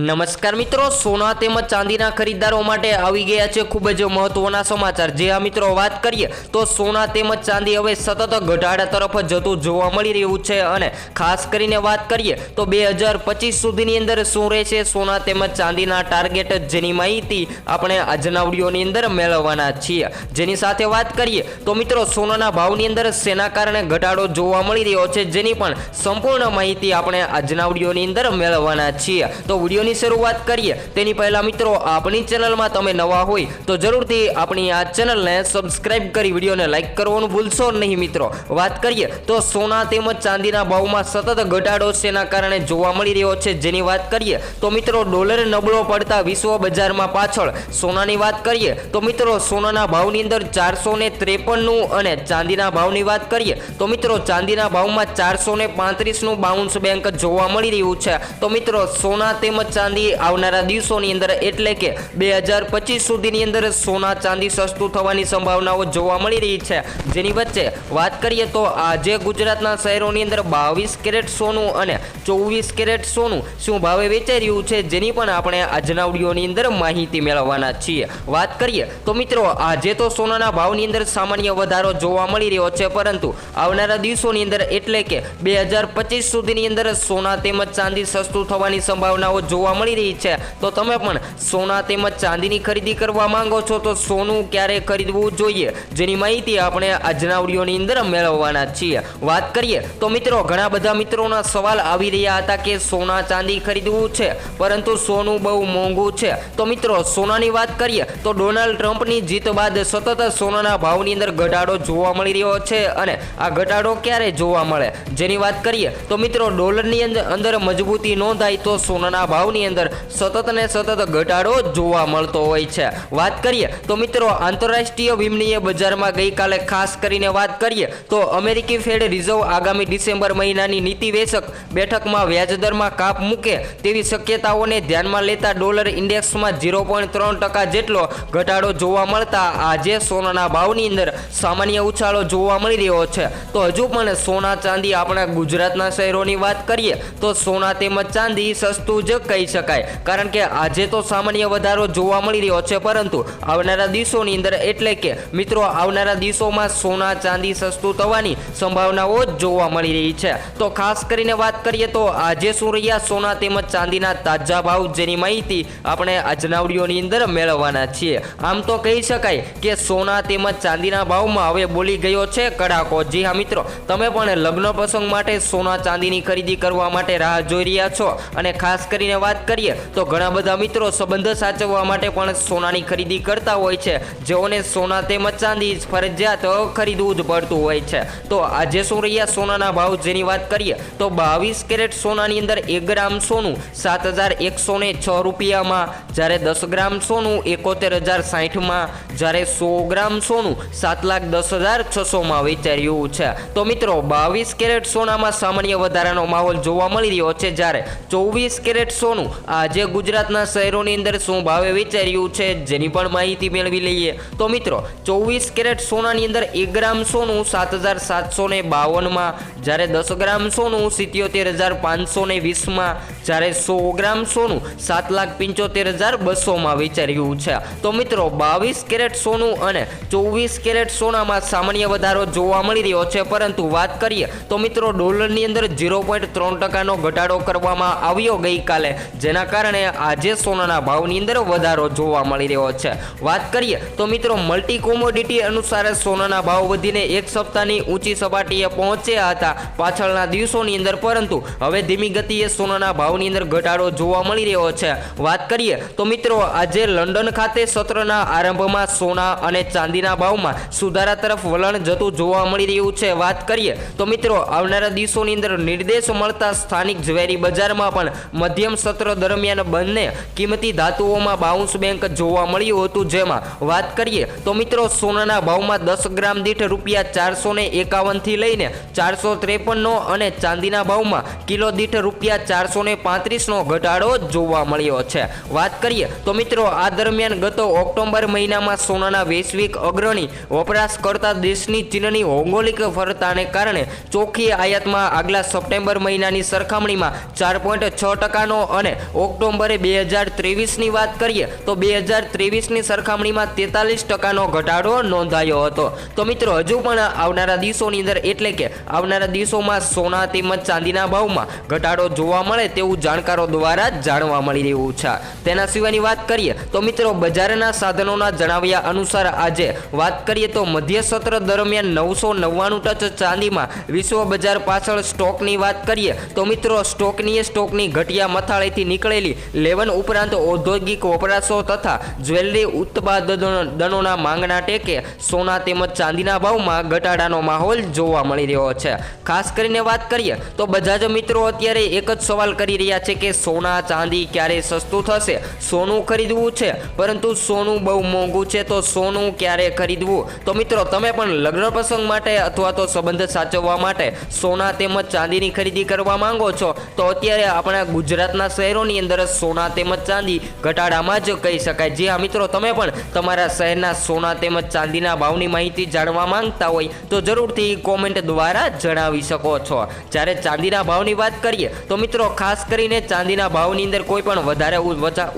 નમસ્કાર મિત્રો, સોના તેમજ ચાંદીના ખરીદદારો માટે આવી ગયા છે ખૂબ જ મહત્વના સમાચાર. જે આ મિત્રો, વાત કરીએ તો સોના તેમજ ચાંદી હવે સતત ઘટાડા તરફ જતું જોવા મળી રહ્યું છે અને ખાસ કરીને વાત કરીએ તો બે હજાર પચીસ સુધીની અંદર શું રહેશે સોના તેમજ ચાંદીના ટાર્ગેટ જેની માહિતી આપણે આજના વિડીયોની અંદર મેળવવાના છીએ. જેની સાથે વાત કરીએ તો મિત્રો, સોનાના ભાવની અંદર શેના કારણે ઘટાડો જોવા મળી રહ્યો છે જેની પણ સંપૂર્ણ માહિતી આપણે આજના વિડીયોની અંદર મેળવવાના છીએ. તો વિડીયોની શરૂઆત કરીએ. તેની પહેલા મિત્રો, આપણી ચેનલમાં તમે નવા હોય તો જરૂરથી આપણી આ ચેનલને સબસ્ક્રાઇબ કરી વિડીયોને લાઈક કરવાનું ભૂલશો નહીં મિત્રો. વાત કરીએ તો સોના તેમજ ચાંદીના ભાવમાં સતત ઘટાડો શેના કારણે જોવા મળી રહ્યો છે. જેની વાત કરીએ તો મિત્રો, ડોલર નબળો પડતા વિશ્વ બજારમાં પાછળ. સોનાની વાત કરીએ તો મિત્રો, સોનાના ભાવની અંદર ચારસો ને ત્રેપનનું અને ચાંદીના ભાવની વાત કરીએ તો મિત્રો, ચાંદીના ભાવમાં ચારસો ને પાંત્રીસનું બાઉન્સ બેંક જોવા મળી રહ્યું છે. તો મિત્રો, સોના તેમજ ચાંદી આવનારા દિવસોની અંદર એટલે કે બે હજાર પચીસ સુધીની અંદર સોના ચાંદી સસ્તું થવાની સંભાવનાઓ જોવા મળી રહી છે. જેની વચ્ચે વાત કરીએ તો આજે ગુજરાતના શહેરોની અંદર બાવીસ કેરેટ સોનું અને ચોવીસ કેરેટ સોનું શું ભાવે વેચાઈ રહ્યું છે જેની પણ આપણે આજના ઓડિયોની અંદર માહિતી મેળવવાના છીએ. વાત કરીએ તો મિત્રો, આજે તો સોનાના ભાવની અંદર સામાન્ય વધારો જોવા મળી રહ્યો છે, પરંતુ આવનારા દિવસોની અંદર એટલે કે બે હજાર પચીસ સુધીની અંદર સોના તેમજ ચાંદી સસ્તું થવાની સંભાવનાઓ જોવા મળી રહી છે. તો તમે પણ સોના તેમજ ચાંદીની ખરીદી કરવા માંગો છો તો સોનું ક્યારે ખરીદવું જોઈએ? જેની માહિતી આપણે આજના ઓડિયોની અંદર મેળવવાના છીએ. વાત કરીએ તો મિત્રો, ઘણા બધા મિત્રોના સવાલ આવી રહ્યા હતા કે સોના, ચાંદી ખરીદવું છે, પરંતુ સોનું બહુ મોંઘું છે. તો મિત્રો, સોનાની વાત કરીએ તો ડોનાલ્ડ ટ્રમ્પની જીત બાદ સતત સોનાના ભાવની અંદર ઘટાડો જોવા મળી રહ્યો છે અને આ ઘટાડો ક્યારે જોવા મળે? જેની વાત કરીએ તો મિત્રો, ડોલરની અંદર મજબૂતી નોંધાય તો સોનાના ભાવની અંદર સતત ને સતત ઘટાડો જોવા મળતો હોય છે. વાત કરીએ તો મિત્રો આંતરરાષ્ટ્રીય વિમનીય બજારમાં ગઈકાલે ખાસ કરીને વાત કરીએ તો અમેરિકી ફેડ રિઝર્વ આગામી ડિસેમ્બર મહિનાની નીતિ વેચક બેઠકમાં વ્યાજદરમાં કાપ મૂકે તેવી શક્યતાઓને ધ્યાનમાં લેતા ડોલર ઇન્ડેક્સમાં ઝીરો પોઈન્ટ ત્રણ ટકા જેટલો ઘટાડો જોવા મળતા આજે સોનાના ભાવની અંદર સામાન્ય ઉછાળો જોવા મળી રહ્યો છે. તો હજુ પણ સોના ચાંદી આપણા ગુજરાતના શહેરોની વાત કરીએ તો સોના તેમજ ચાંદી સસ્તું જ કહી શકાય. કારણ કે આજે તો સામાન્ય વધારો જોવા મળી રહ્યો છે, પરંતુ આવનારા દિવસોની અંદર એટલે કે મિત્રો, આવનારા દિવસોમાં સોના, ચાંદી સસ્તું થવાની સંભાવનાઓ જોવા મળી રહી છે. તો ખાસ કરીને વાત કરીએ તો આજે શું રહ્યા સોના તેમજ ચાંદીના તાજા ભાવ જેની માહિતી આપણે આજના વિડીયોની અંદર મેળવવાના છીએ. આમ તો કહી શકાય કે સોના તેમજ ચાંદીના ભાવમાં હવે બોલી ગયો છે કડાકો. જી હા મિત્રો, તમે પણ લગ્ન પ્રસંગ માટે સોના, ચાંદીની ખરીદી કરવા માટે રાહ જોઈ રહ્યા છો. અને ખાસ કરીને વાત કરીએ, તો ઘણા બધા મિત્રો સંબંધ સાચવવા માટે પણ સોનાની ખરીદી કરતા હોય છે. જેઓને સોના તેમજ ચાંદી, ફરજિયાત ખરીદવું જ પડતું હોય છે. તો આજે શું રહ્યા સોનાના ભાવ જેની વાત કરીએ, તો બાવીસ કેરેટ સોનાની અંદર એક ગ્રામ સોનું સાત હજાર એકસો ને છ રૂપિયામાં, જ્યારે દસ ગ્રામ સોનું એકોતેર હજાર સાહીઠમાં, જ્યારે સો ગ્રામ સોનું સાત લાખ દસ હજાર છસોમાં વેચાર્યું છે. તો મિત્રો, બાવીસ કેરેટ સોનામાં સામાન્ય વધારાનો માહોલ જોવા મળી રહ્યો છે, જ્યારે ચોવીસ કેરેટ સોનું આજે ગુજરાતના શહેરોની અંદર શું ભાવે વિચાર્યું છે જેની પણ માહિતી મેળવી લઈએ. તો મિત્રો, ચોવીસ કેરેટ સોનાની અંદર એક ગ્રામ સોનું સાત હજાર સાતસો ને બાવનમાં, જ્યારે દસ ગ્રામ સોનું સિત્યોતેર હજાર પાંચસો ને વીસમાં જ્યારે સો ગ્રામ સોનું સાત લાખ પંચોતેર હજાર બસોમાં વિચાર્યું છે. તો મિત્રો, બાવીસ કેરેટ સોનું અને ચોવીસ કેરેટ સોનામાં સામાન્ય વધારો જોવા મળી રહ્યો છે. પરંતુ વાત કરીએ તો મિત્રો, ડોલરની અંદર ઝીરો પોઈન્ટ ત્રણ ટકાનો ઘટાડો કરવામાં આવ્યો ગઈકાલે, જેના કારણે આજે સોનાના ભાવની અંદર વધારો જોવા મળી રહ્યો છે. વાત કરીએ તો મિત્રો મલ્ટી કોમોડિટી અનુસાર સોનાના ભાવ વધીને એક સપ્તાહની ઊંચી સપાટીએ પહોંચ્યા હતા પાછળના દિવસોની અંદર. પરંતુ હવે ધીમી ગતિએ સોનાના ભાવની અંદર ઘટાડો જોવા મળી રહ્યો છે. વાત કરીએ તો મિત્રો, આજે લંડન ખાતે સત્રના આરંભમાં સોના અને ચાંદીના ભાવમાં સુધારા તરફ વલણ જતું જોવા મળી રહ્યું છે. વાત કરીએ તો મિત્રો, આવનારા દિવસોની અંદર નિર્દેશ મળતા સ્થાનિક ઝવેરી બજારમાં પણ મધ્યમ સત્ર દરમિયાન બંને કિંમતી ધાતુઓમાં બાઉન્સ બેંક જોવા મળ્યું હતું. જેમાં વાત કરીએ તો મિત્રો, સોનાના ભાવમાં દસ ગ્રામ દીઠ રૂપિયા ચારસો ને એકાવનથી લઈને ચારસો ત્રેપનનો અને ચાંદીના ભાવમાં કિલો દીઠ રૂપિયા ચારસો ને પાંત્રીસનો ઘટાડો જોવા મળ્યો છે. વાત કરીએ તો મિત્રો, આ દરમિયાન ગત ઓક્ટોબર મહિનામાં સોનાના વૈશ્વિક અગ્રણી વપરાશકર્તા દેશની ચીનની ભૌગોલિક ફરતાને કારણે ચોખ્ખી આયાતમાં આગલા સપ્ટેમ્બર મહિનાની સરખામણીમાં ચાર પોઈન્ટ છ ટકાનો અને ઓક્ટોબરે બે હજાર ત્રેવીસની વાત કરીએ તો બે હજાર ત્રેવીસની સરખામણીમાં તેતાલીસ ટકાનો ઘટાડો નોંધાયો હતો. તો મિત્રો, હજુ પણ આવનારા દિવસોની અંદર એટલે કે આવનારા દિવસોમાં સોના તેમજ ચાંદીના ભાવમાં ઘટાડો જોવા મળે તેવું જાણકારો દ્વારા જાણવા મળી રહ્યું છે. તેના સિવાયની વાત કરીએ તો મિત્રો બજારના સાધનોના જણાવ્યા અનુસાર આજે વાત કરીએ તો મધ્ય સત્ર દરમિયાન નવસો નવ્વાણું ટચ ચાંદીમાં વિશ્વ બજાર પાછળ સ્ટોકની વાત કરીએ તો મિત્રો સ્ટોકની સ્ટોકની ઘટિયા મથાળેથી નીકળેલી લેવન ઉપરાંત ઔદ્યોગિક વપરાશો તથા જ્વેલરી ઉત્પાદનોના માંગના ટેકે સોના તેમજ ચાંદીના ભાવમાં ઘટાડાનો માહોલ જોવા મળી રહ્યો છે. ખાસ કરીને વાત કરીએ તો બધા મિત્રો અત્યારે એક જ સવાલ કરી રહ્યા છે કે સોના, ચાંદી ક્યારે સસ્તું થશે? સોનું ખરીદવું છે, પરંતુ સોનું બહુ મોંઘું છે, તો સોનું ક્યારે ખરીદવું? તો મિત્રો, તમે પણ લગ્ન પ્રસંગ માટે અથવા તો સંબંધ સાચવવા માટે સોના તેમજ ચાંદીની ખરીદી કરવા માંગો છો? તો અત્યારે આપણા ગુજરાતના શહેરોની અંદર સોના તેમજ ચાંદી ઘટાડામાં જ કહી શકાય. જે આ મિત્રો, તમે પણ તમારા શહેરના સોના તેમજ ચાંદીના ભાવની માહિતી જાણવા માંગતા હોય તો જરૂરથી કોમેન્ટ દ્વારા જણાવી શકો છો. જ્યારે ચાંદીના ભાવની વાત કરીએ, તો મિત્રો, ખાસ કરીને ચાંદીના ભાવની અંદર કોઈ પણ વધારે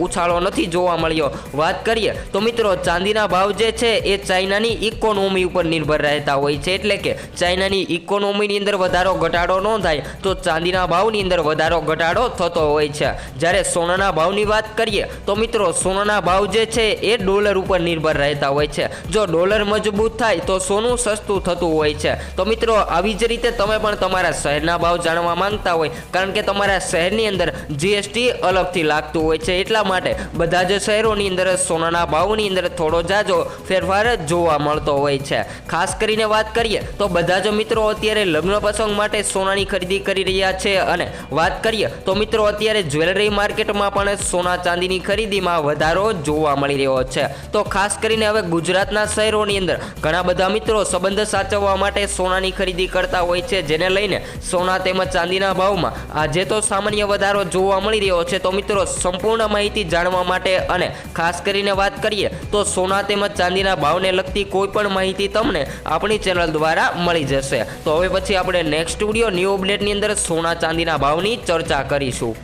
ઉછાળો નથી જોવા મળ્યો. વાત કરીએ તો મિત્રો, ચાંદીના ભાવ જે છે એ ચાઇનાની ઇકોનોમી ઉપર નિર્ભર રહેતા હોય છે. એટલે કે ચાઇનાની ઇકોનોમીની અંદર વધારો ઘટાડો ન થાય તો ચાંદીના ભાવની અંદર વધારો ઘટાડો થતો હોય છે. જ્યારે સોનાના ભાવની વાત કરીએ તો મિત્રો, સોનાના ભાવ જે છે એ ડોલર ઉપર નિર્ભર રહેતા હોય છે. જો ડોલર મજબૂત થાય તો સોનું સસ્તું થતું હોય છે. તો મિત્રો, આવી જ રીતે તમે પણ તમારા શહેરના ભાવ જાણવા માંગતા હોય. કારણ કે તમારા શહેરની અંદર જીએસટી અલગથી લાગતું હોય છે. એટલા માટે બધા જ શહેરોની અંદર સોનાના ભાવની અંદર થોડો જાજો ફેરફાર જોવા મળતો હોય છે. ખાસ કરીને વાત કરીએ તો બધા જ મિત્રો અત્યારે લગ્ન પ્રસંગ માટે સોનાની ખરીદી કરી રહ્યા છે અને વાત કરીએ તો મિત્રો અત્યારે જ્વેલરી માર્કેટમાં પણ સોના ચાંદીની ખરીદીમાં વધારો જોવા મળી રહ્યો છે. તો ખાસ કરીને હવે ગુજરાતના શહેરોની અંદર ઘણા બધા મિત્રો સંબંધ સાચવવા માટે સોનાની ખરીદી કરતા હોય છે. જેને લઈને સોના તેમજ ચાંદીના ભાવમાં આજે તો સામાન્ય વધારો જોવા મળી રહ્યો છે. તો મિત્રો, સંપૂર્ણ માહિતી જાણવા માટે અને ખાસ કરીને વાત કરીએ તો સોના તેમજ ચાંદીના ભાવને લગતી કોઈ પણ માહિતી તમને આપણી ચેનલ દ્વારા મળી જશે. તો હવે પછી આપણે નેક્સ્ટ વીડિયો ન્યૂ અપડેટની અંદર સોના ચાંદીના ભાવની ચર્ચા કરીશું.